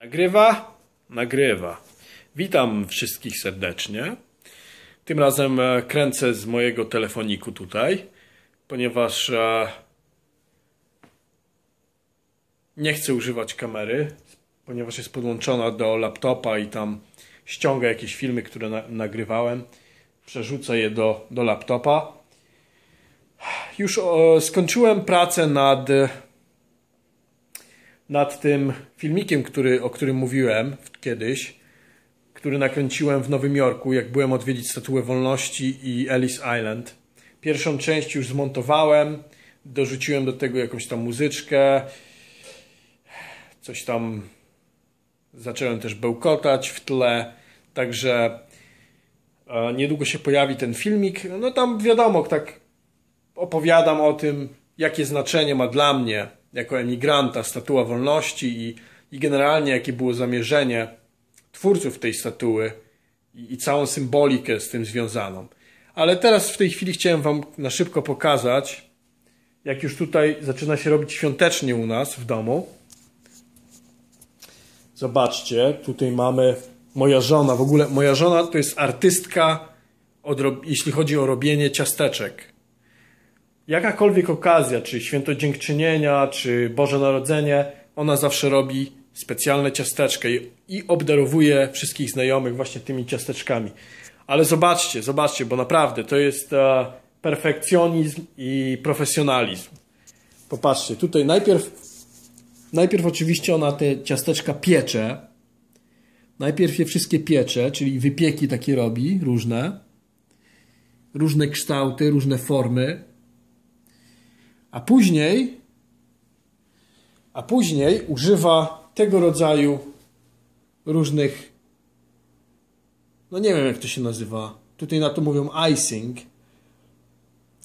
Nagrywa? Nagrywa. Witam wszystkich serdecznie. Tym razem e, kręcę z mojego telefoniku tutaj, ponieważ e, nie chcę używać kamery, ponieważ jest podłączona do laptopa i tam ściąga jakieś filmy, które na nagrywałem. Przerzucę je do, do laptopa. Już skończyłem pracę nad nad tym filmikiem, który, o którym mówiłem kiedyś, który nakręciłem w Nowym Jorku, jak byłem odwiedzić Statuę Wolności i Ellis Island. Pierwszą część już zmontowałem, dorzuciłem do tego jakąś tam muzyczkę, coś tam zacząłem też bełkotać w tle, także e, niedługo się pojawi ten filmik. No tam wiadomo, tak opowiadam o tym, jakie znaczenie ma dla mnie jako emigranta Statua Wolności i, i generalnie jakie było zamierzenie twórców tej statuły i, i całą symbolikę z tym związaną. Ale teraz w tej chwili chciałem Wam na szybko pokazać, jak już tutaj zaczyna się robić świątecznie u nas w domu. Zobaczcie, tutaj mamy moja żona. W ogóle moja żona to jest artystka, jeśli chodzi o robienie ciasteczek jakakolwiek okazja, czy święto dziękczynienia, czy Boże Narodzenie, ona zawsze robi specjalne ciasteczkę i obdarowuje wszystkich znajomych właśnie tymi ciasteczkami. Ale zobaczcie, zobaczcie, bo naprawdę to jest e, perfekcjonizm i profesjonalizm. Popatrzcie, tutaj najpierw, najpierw oczywiście ona te ciasteczka piecze. Najpierw je wszystkie piecze, czyli wypieki takie robi, różne. Różne kształty, różne formy. A później, a później używa tego rodzaju różnych, no nie wiem jak to się nazywa. Tutaj na to mówią icing,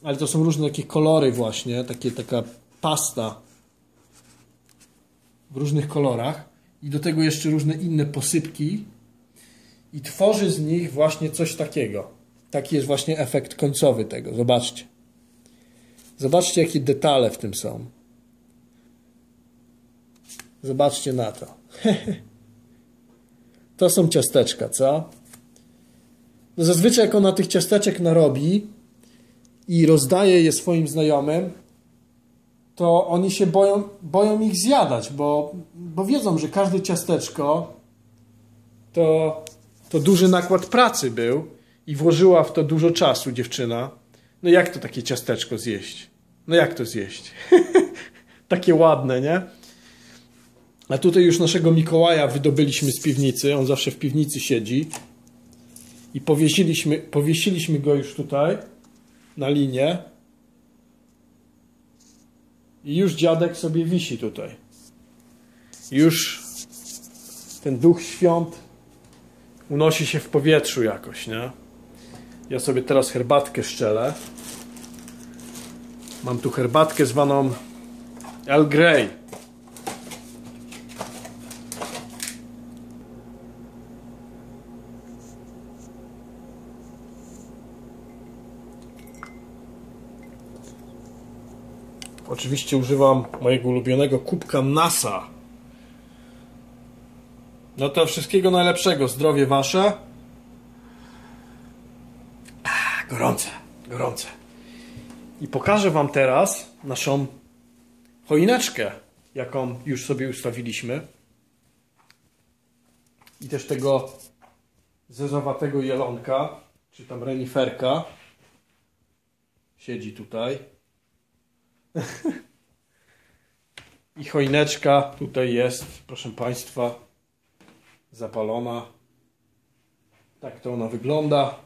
ale to są różne takie kolory właśnie, takie, taka pasta w różnych kolorach i do tego jeszcze różne inne posypki i tworzy z nich właśnie coś takiego. Taki jest właśnie efekt końcowy tego. Zobaczcie. Zobaczcie, jakie detale w tym są. Zobaczcie na to. to są ciasteczka, co? No zazwyczaj jak ona tych ciasteczek narobi i rozdaje je swoim znajomym, to oni się boją, boją ich zjadać, bo, bo wiedzą, że każde ciasteczko to, to duży nakład pracy był i włożyła w to dużo czasu dziewczyna. No jak to takie ciasteczko zjeść? No jak to zjeść? takie ładne, nie? A tutaj już naszego Mikołaja wydobyliśmy z piwnicy. On zawsze w piwnicy siedzi. I powiesiliśmy, powiesiliśmy go już tutaj na linię. I już dziadek sobie wisi tutaj. Już ten duch świąt unosi się w powietrzu jakoś, nie? Ja sobie teraz herbatkę szczelę. Mam tu herbatkę zwaną Earl Grey. Oczywiście używam mojego ulubionego kubka NASA. No to wszystkiego najlepszego. Zdrowie wasze. Ah, gorące, gorące. I pokażę Wam teraz naszą choineczkę, jaką już sobie ustawiliśmy. I też tego zezowatego jelonka, czy tam reniferka. Siedzi tutaj. I choineczka tutaj jest, proszę Państwa, zapalona. Tak to ona wygląda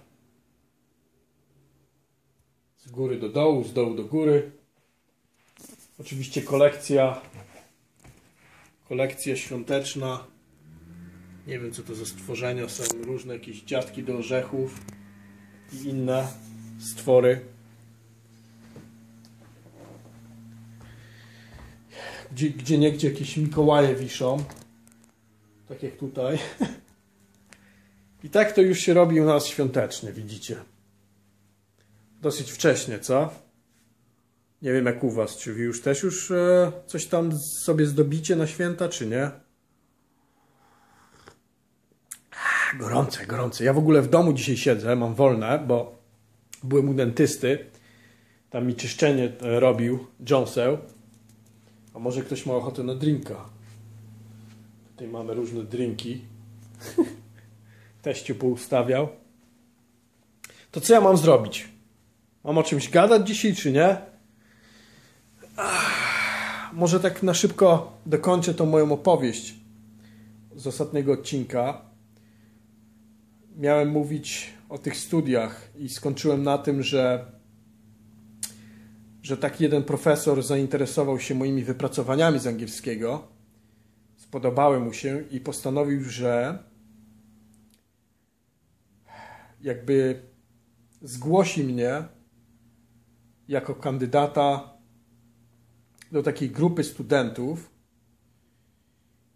z góry do dołu, z dołu do góry. Oczywiście kolekcja kolekcja świąteczna. Nie wiem co to za stworzenia są, różne jakieś dziadki do orzechów i inne stwory. Gdzie, gdzie niegdzie jakieś Mikołaje wiszą. Tak jak tutaj. I tak to już się robi u nas świątecznie, widzicie dosyć wcześnie, co? Nie wiem jak u Was, czy Wy już też już e, coś tam sobie zdobicie na święta, czy nie? Gorące, gorące. Ja w ogóle w domu dzisiaj siedzę, mam wolne, bo byłem u dentysty. Tam mi czyszczenie e, robił Johnseł. A może ktoś ma ochotę na drinka? Tutaj mamy różne drinki. Teściu poustawiał. To co ja mam zrobić? Mam o czymś gadać dzisiaj, czy nie? Ach, może tak na szybko dokończę tą moją opowieść z ostatniego odcinka. Miałem mówić o tych studiach i skończyłem na tym, że, że taki jeden profesor zainteresował się moimi wypracowaniami z angielskiego. Spodobały mu się i postanowił, że jakby zgłosi mnie jako kandydata do takiej grupy studentów,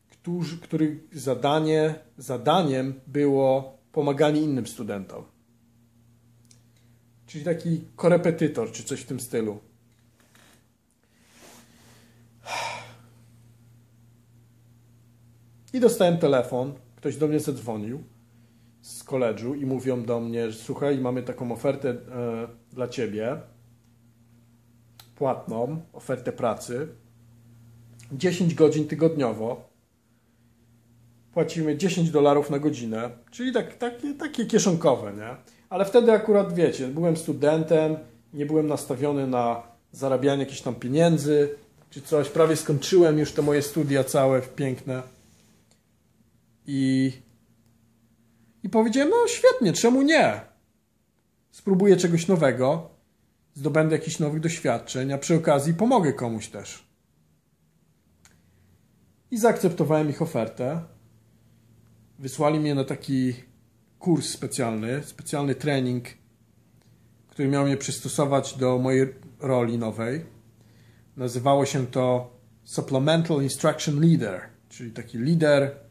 którzy, których zadanie, zadaniem było pomaganie innym studentom. Czyli taki korepetytor, czy coś w tym stylu. I dostałem telefon, ktoś do mnie zadzwonił z koledżu i mówią do mnie, słuchaj, mamy taką ofertę e, dla ciebie, płatną, ofertę pracy, 10 godzin tygodniowo, płacimy 10 dolarów na godzinę, czyli tak, takie, takie kieszonkowe, nie? Ale wtedy akurat, wiecie, byłem studentem, nie byłem nastawiony na zarabianie jakichś tam pieniędzy, czy coś, prawie skończyłem już te moje studia całe piękne. I i powiedziałem, no świetnie, czemu nie? Spróbuję czegoś nowego, zdobędę jakichś nowych doświadczeń, a przy okazji pomogę komuś też. I zaakceptowałem ich ofertę. Wysłali mnie na taki kurs specjalny, specjalny trening, który miał mnie przystosować do mojej roli nowej. Nazywało się to Supplemental Instruction Leader, czyli taki lider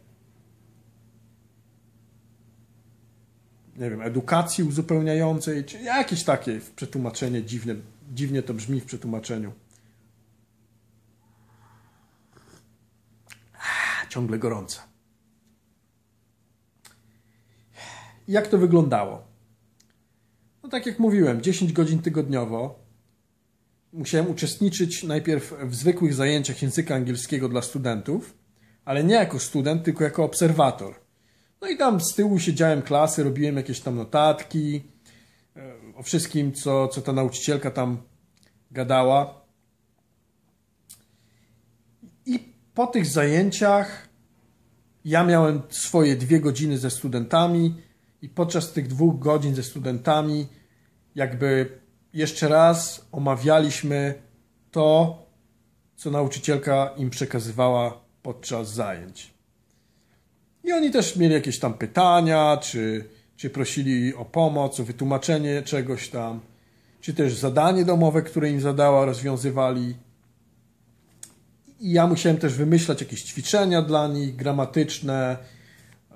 nie wiem, edukacji uzupełniającej, czy jakieś takie przetłumaczenie dziwne, dziwnie to brzmi w przetłumaczeniu. Ciągle gorące. Jak to wyglądało? No tak jak mówiłem, 10 godzin tygodniowo. Musiałem uczestniczyć najpierw w zwykłych zajęciach języka angielskiego dla studentów, ale nie jako student, tylko jako obserwator. No i tam z tyłu siedziałem klasy, robiłem jakieś tam notatki e, o wszystkim, co, co ta nauczycielka tam gadała. I po tych zajęciach ja miałem swoje dwie godziny ze studentami i podczas tych dwóch godzin ze studentami jakby jeszcze raz omawialiśmy to, co nauczycielka im przekazywała podczas zajęć. I oni też mieli jakieś tam pytania, czy, czy prosili o pomoc, o wytłumaczenie czegoś tam, czy też zadanie domowe, które im zadała, rozwiązywali. I ja musiałem też wymyślać jakieś ćwiczenia dla nich, gramatyczne,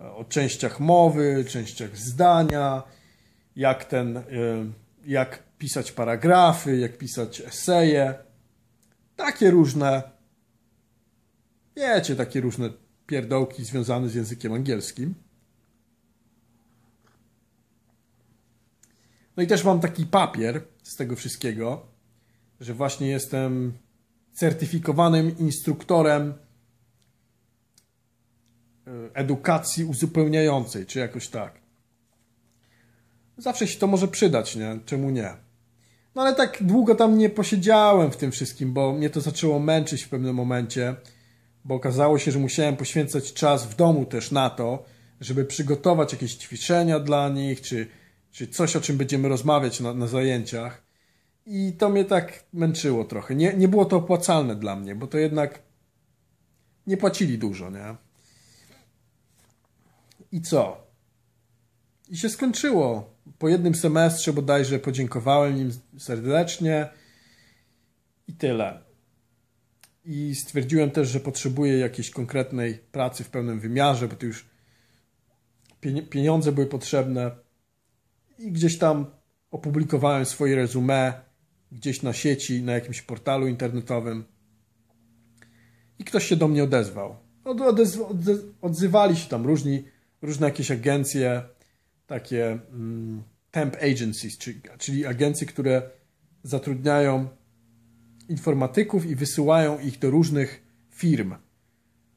o częściach mowy, częściach zdania, jak ten, e, jak pisać paragrafy, jak pisać eseje. Takie różne, wiecie, takie różne pierdołki związane z językiem angielskim. No i też mam taki papier z tego wszystkiego, że właśnie jestem certyfikowanym instruktorem e, edukacji uzupełniającej, czy jakoś tak. Zawsze się to może przydać, nie? Czemu nie? No ale tak długo tam nie posiedziałem w tym wszystkim, bo mnie to zaczęło męczyć w pewnym momencie bo okazało się, że musiałem poświęcać czas w domu też na to, żeby przygotować jakieś ćwiczenia dla nich, czy, czy coś, o czym będziemy rozmawiać na, na zajęciach. I to mnie tak męczyło trochę. Nie, nie było to opłacalne dla mnie, bo to jednak nie płacili dużo, nie? I co? I się skończyło. Po jednym semestrze bodajże podziękowałem im serdecznie i tyle i stwierdziłem też, że potrzebuję jakiejś konkretnej pracy w pełnym wymiarze, bo to już pieniądze były potrzebne i gdzieś tam opublikowałem swoje resume gdzieś na sieci, na jakimś portalu internetowym i ktoś się do mnie odezwał. Odzywali się tam różni różne jakieś agencje, takie mm, temp agencies, czyli, czyli agencje, które zatrudniają informatyków i wysyłają ich do różnych firm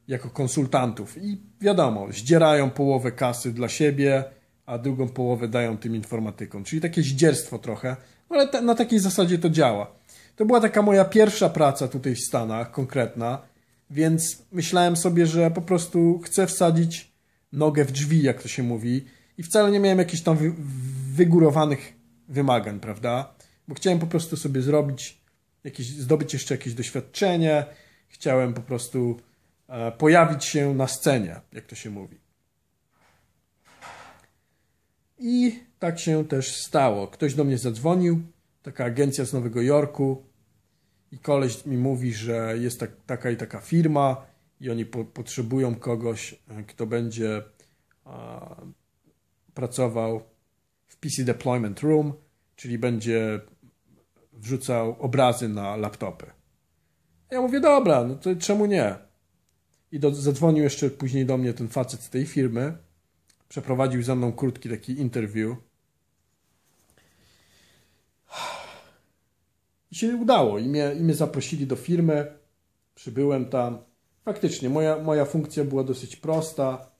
jako konsultantów. I wiadomo, zdzierają połowę kasy dla siebie, a drugą połowę dają tym informatykom. Czyli takie zdzierstwo trochę, no ale na takiej zasadzie to działa. To była taka moja pierwsza praca tutaj w Stanach, konkretna, więc myślałem sobie, że po prostu chcę wsadzić nogę w drzwi, jak to się mówi, i wcale nie miałem jakichś tam wygórowanych wymagań, prawda? Bo chciałem po prostu sobie zrobić jakieś, zdobyć jeszcze jakieś doświadczenie, chciałem po prostu e, pojawić się na scenie, jak to się mówi. I tak się też stało. Ktoś do mnie zadzwonił, taka agencja z Nowego Jorku i koleś mi mówi, że jest tak, taka i taka firma i oni po, potrzebują kogoś, e, kto będzie a, pracował w PC Deployment Room, czyli będzie wrzucał obrazy na laptopy. Ja mówię, dobra, no to czemu nie? I do, zadzwonił jeszcze później do mnie ten facet z tej firmy, przeprowadził ze mną krótki taki interview. I się udało. I mnie, I mnie zaprosili do firmy. Przybyłem tam. Faktycznie, moja, moja funkcja była dosyć prosta.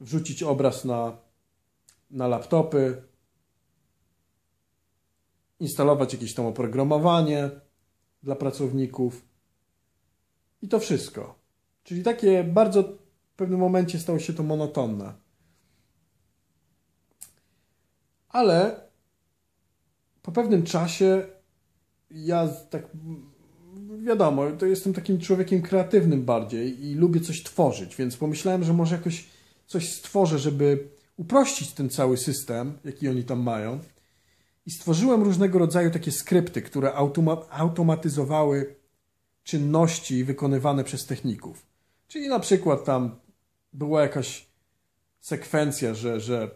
Wrzucić obraz na, na laptopy, instalować jakieś tam oprogramowanie dla pracowników i to wszystko. Czyli takie bardzo w pewnym momencie stało się to monotonne. Ale po pewnym czasie ja tak wiadomo, to jestem takim człowiekiem kreatywnym bardziej i lubię coś tworzyć, więc pomyślałem, że może jakoś coś stworzę, żeby uprościć ten cały system, jaki oni tam mają. I stworzyłem różnego rodzaju takie skrypty, które automa automatyzowały czynności wykonywane przez techników. Czyli na przykład tam była jakaś sekwencja, że, że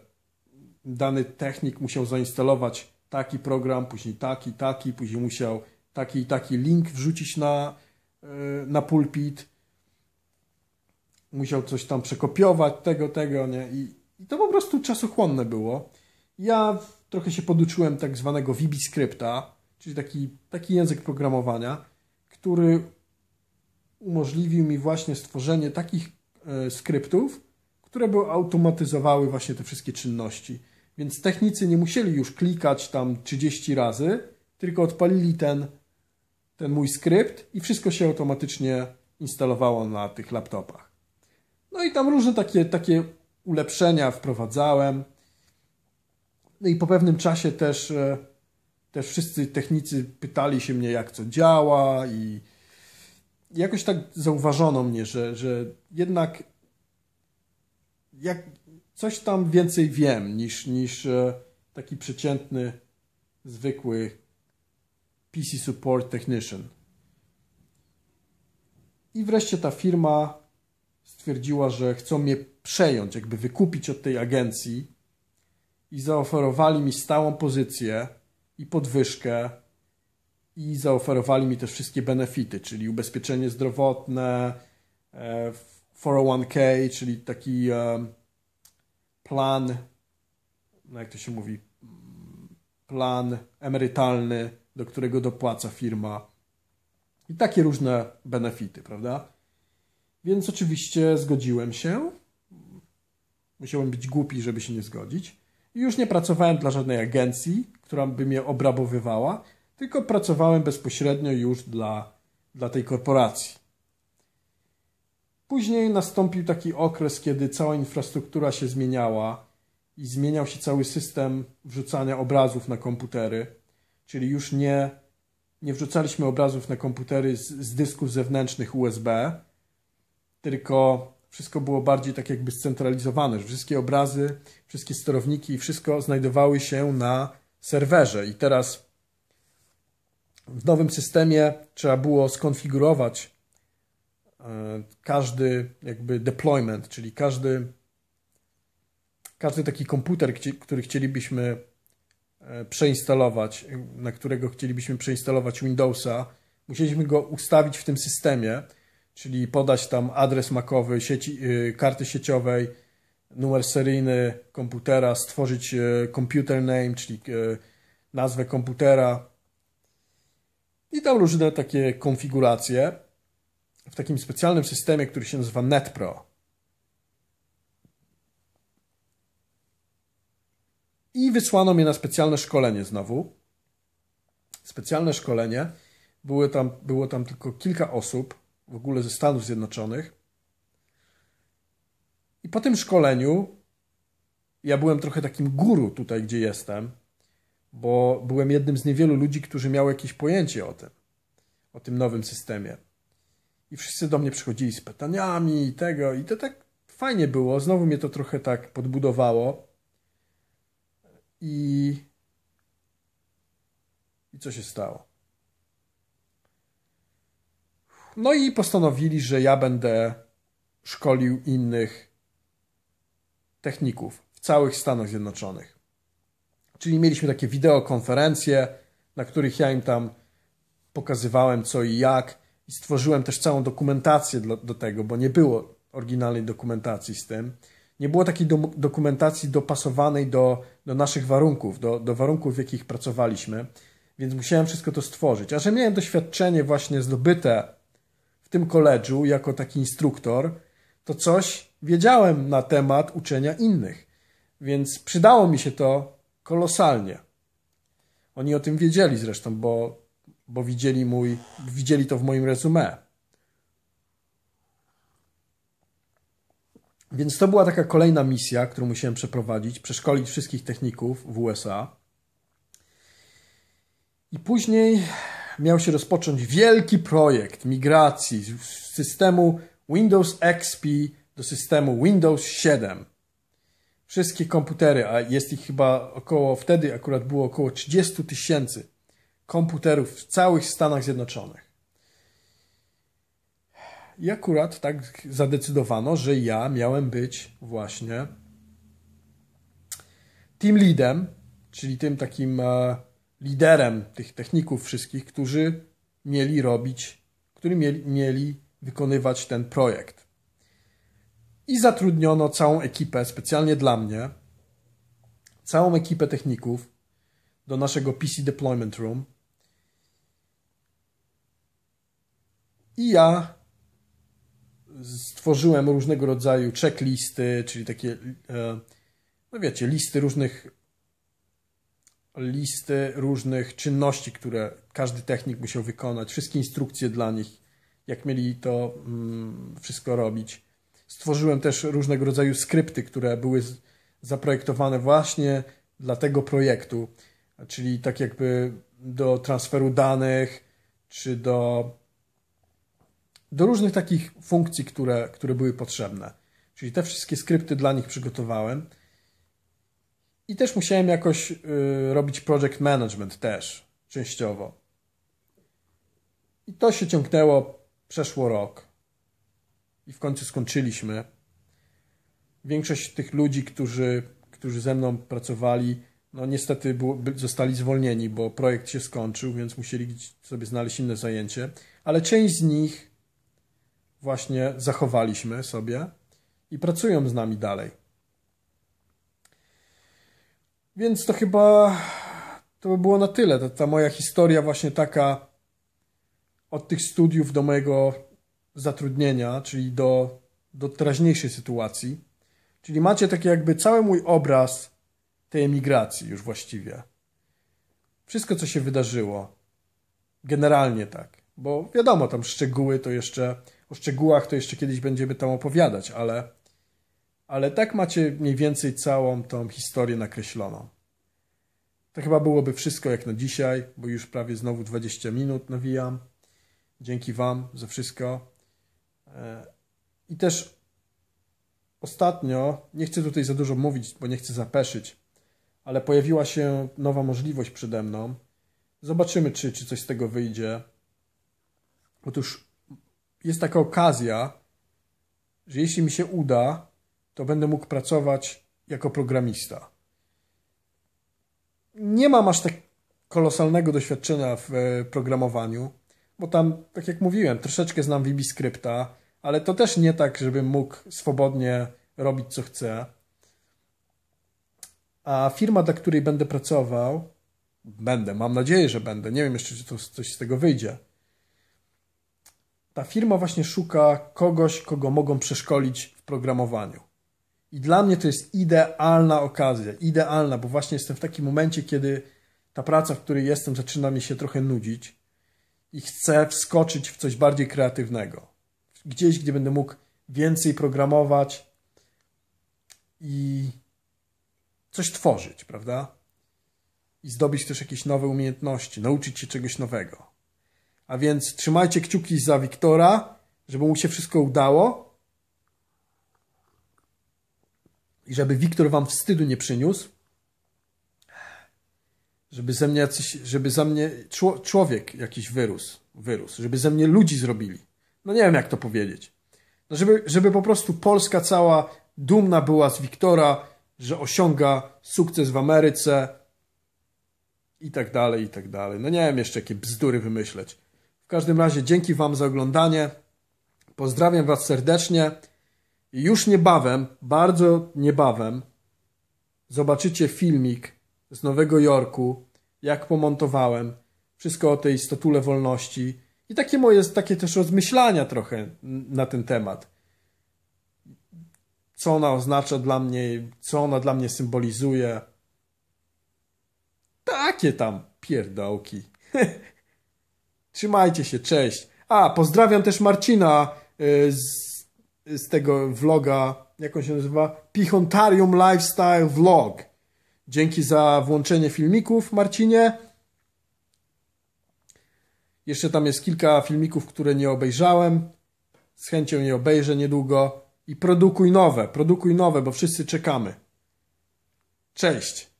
dany technik musiał zainstalować taki program, później taki, taki, później musiał taki i taki link wrzucić na, e, na pulpit, musiał coś tam przekopiować, tego, tego, nie? I, i to po prostu czasochłonne było. Ja trochę się poduczyłem tak zwanego VB-scripta, czyli taki, taki język programowania, który umożliwił mi właśnie stworzenie takich e, skryptów, które by automatyzowały właśnie te wszystkie czynności. Więc technicy nie musieli już klikać tam 30 razy, tylko odpalili ten, ten mój skrypt i wszystko się automatycznie instalowało na tych laptopach. No i tam różne takie, takie ulepszenia wprowadzałem. No i po pewnym czasie też, e, też wszyscy technicy pytali się mnie, jak co działa i jakoś tak zauważono mnie, że, że jednak jak coś tam więcej wiem niż, niż e, taki przeciętny, zwykły PC Support Technician. I wreszcie ta firma stwierdziła, że chcą mnie przejąć, jakby wykupić od tej agencji i zaoferowali mi stałą pozycję i podwyżkę i zaoferowali mi też wszystkie benefity, czyli ubezpieczenie zdrowotne, 401k, e, czyli taki e, plan, no jak to się mówi, plan emerytalny, do którego dopłaca firma i takie różne benefity, prawda? Więc oczywiście zgodziłem się. Musiałem być głupi, żeby się nie zgodzić. Już nie pracowałem dla żadnej agencji, która by mnie obrabowywała, tylko pracowałem bezpośrednio już dla, dla tej korporacji. Później nastąpił taki okres, kiedy cała infrastruktura się zmieniała i zmieniał się cały system wrzucania obrazów na komputery, czyli już nie, nie wrzucaliśmy obrazów na komputery z, z dysków zewnętrznych USB, tylko wszystko było bardziej tak jakby scentralizowane, że wszystkie obrazy, wszystkie sterowniki i wszystko znajdowały się na serwerze. I teraz w nowym systemie trzeba było skonfigurować e, każdy jakby deployment, czyli każdy, każdy taki komputer, który chcielibyśmy e, przeinstalować, na którego chcielibyśmy przeinstalować Windowsa, musieliśmy go ustawić w tym systemie, czyli podać tam adres makowy sieci, y, karty sieciowej, numer seryjny komputera, stworzyć e, computer name, czyli e, nazwę komputera i tam różne takie konfiguracje w takim specjalnym systemie, który się nazywa NetPro. I wysłano mnie na specjalne szkolenie znowu. Specjalne szkolenie. Było tam, było tam tylko kilka osób, w ogóle ze Stanów Zjednoczonych. I po tym szkoleniu ja byłem trochę takim guru tutaj, gdzie jestem, bo byłem jednym z niewielu ludzi, którzy miał jakieś pojęcie o tym, o tym nowym systemie. I wszyscy do mnie przychodzili z pytaniami i tego, i to tak fajnie było. Znowu mnie to trochę tak podbudowało. I. I co się stało? No i postanowili, że ja będę szkolił innych techników w całych Stanach Zjednoczonych. Czyli mieliśmy takie wideokonferencje, na których ja im tam pokazywałem co i jak i stworzyłem też całą dokumentację do, do tego, bo nie było oryginalnej dokumentacji z tym. Nie było takiej do, dokumentacji dopasowanej do, do naszych warunków, do, do warunków, w jakich pracowaliśmy, więc musiałem wszystko to stworzyć. A że miałem doświadczenie właśnie zdobyte w tym koledżu jako taki instruktor, to coś wiedziałem na temat uczenia innych. Więc przydało mi się to kolosalnie. Oni o tym wiedzieli zresztą, bo, bo widzieli, mój, widzieli to w moim resume. Więc to była taka kolejna misja, którą musiałem przeprowadzić, przeszkolić wszystkich techników w USA. I później miał się rozpocząć wielki projekt migracji z systemu Windows XP do systemu Windows 7. Wszystkie komputery, a jest ich chyba około, wtedy akurat było około 30 tysięcy komputerów w całych Stanach Zjednoczonych. I akurat tak zadecydowano, że ja miałem być właśnie team leadem, czyli tym takim e, liderem tych techników wszystkich, którzy mieli robić, którzy mieli, mieli wykonywać ten projekt. I zatrudniono całą ekipę specjalnie dla mnie, całą ekipę techników do naszego PC Deployment Room. I ja stworzyłem różnego rodzaju checklisty, czyli takie, e, no wiecie, listy różnych listy różnych czynności, które każdy technik musiał wykonać, wszystkie instrukcje dla nich, jak mieli to mm, wszystko robić. Stworzyłem też różnego rodzaju skrypty, które były zaprojektowane właśnie dla tego projektu, czyli tak jakby do transferu danych, czy do, do różnych takich funkcji, które, które były potrzebne. Czyli te wszystkie skrypty dla nich przygotowałem. I też musiałem jakoś y, robić project management też, częściowo. I to się ciągnęło, przeszło rok. I w końcu skończyliśmy. Większość tych ludzi, którzy, którzy ze mną pracowali, no niestety było, zostali zwolnieni, bo projekt się skończył, więc musieli sobie znaleźć inne zajęcie. Ale część z nich właśnie zachowaliśmy sobie i pracują z nami dalej. Więc to chyba to by było na tyle. Ta, ta moja historia właśnie taka od tych studiów do mojego zatrudnienia, czyli do, do teraźniejszej sytuacji. Czyli macie taki jakby cały mój obraz tej emigracji już właściwie. Wszystko, co się wydarzyło. Generalnie tak. Bo wiadomo, tam szczegóły to jeszcze, o szczegółach to jeszcze kiedyś będziemy tam opowiadać, ale ale tak macie mniej więcej całą tą historię nakreśloną. To chyba byłoby wszystko jak na dzisiaj, bo już prawie znowu 20 minut nawijam. Dzięki Wam za wszystko. E, I też ostatnio, nie chcę tutaj za dużo mówić, bo nie chcę zapeszyć, ale pojawiła się nowa możliwość przede mną. Zobaczymy, czy, czy coś z tego wyjdzie. Otóż jest taka okazja, że jeśli mi się uda, to będę mógł pracować jako programista. Nie mam aż tak kolosalnego doświadczenia w e, programowaniu, bo tam, tak jak mówiłem, troszeczkę znam VB Scripta, ale to też nie tak, żebym mógł swobodnie robić co chcę. A firma, dla której będę pracował, będę, mam nadzieję, że będę, nie wiem jeszcze, czy to coś z tego wyjdzie. Ta firma właśnie szuka kogoś, kogo mogą przeszkolić w programowaniu. I dla mnie to jest idealna okazja, idealna, bo właśnie jestem w takim momencie, kiedy ta praca, w której jestem, zaczyna mi się trochę nudzić i chcę wskoczyć w coś bardziej kreatywnego. Gdzieś, gdzie będę mógł więcej programować i coś tworzyć, prawda? I zdobyć też jakieś nowe umiejętności, nauczyć się czegoś nowego. A więc trzymajcie kciuki za Wiktora, żeby mu się wszystko udało i żeby Wiktor wam wstydu nie przyniósł, żeby ze mnie jacyś, żeby za mnie człowiek jakiś wyrósł, wyrósł, żeby ze mnie ludzi zrobili. No nie wiem jak to powiedzieć. No żeby, żeby po prostu Polska cała dumna była z Wiktora, że osiąga sukces w Ameryce i tak dalej, i tak dalej. No nie wiem jeszcze jakie bzdury wymyśleć. W każdym razie dzięki Wam za oglądanie. Pozdrawiam Was serdecznie. Już niebawem, bardzo niebawem, zobaczycie filmik z Nowego Jorku, jak pomontowałem. Wszystko o tej statule wolności. I takie moje, takie też rozmyślania trochę na ten temat. Co ona oznacza dla mnie, co ona dla mnie symbolizuje. Takie tam pierdołki. Trzymajcie się, cześć. A, pozdrawiam też Marcina y, z, z tego vloga, jak on się nazywa? Pichontarium Lifestyle Vlog. Dzięki za włączenie filmików, Marcinie. Jeszcze tam jest kilka filmików, które nie obejrzałem. Z chęcią je obejrzę niedługo. I produkuj nowe, produkuj nowe, bo wszyscy czekamy. Cześć.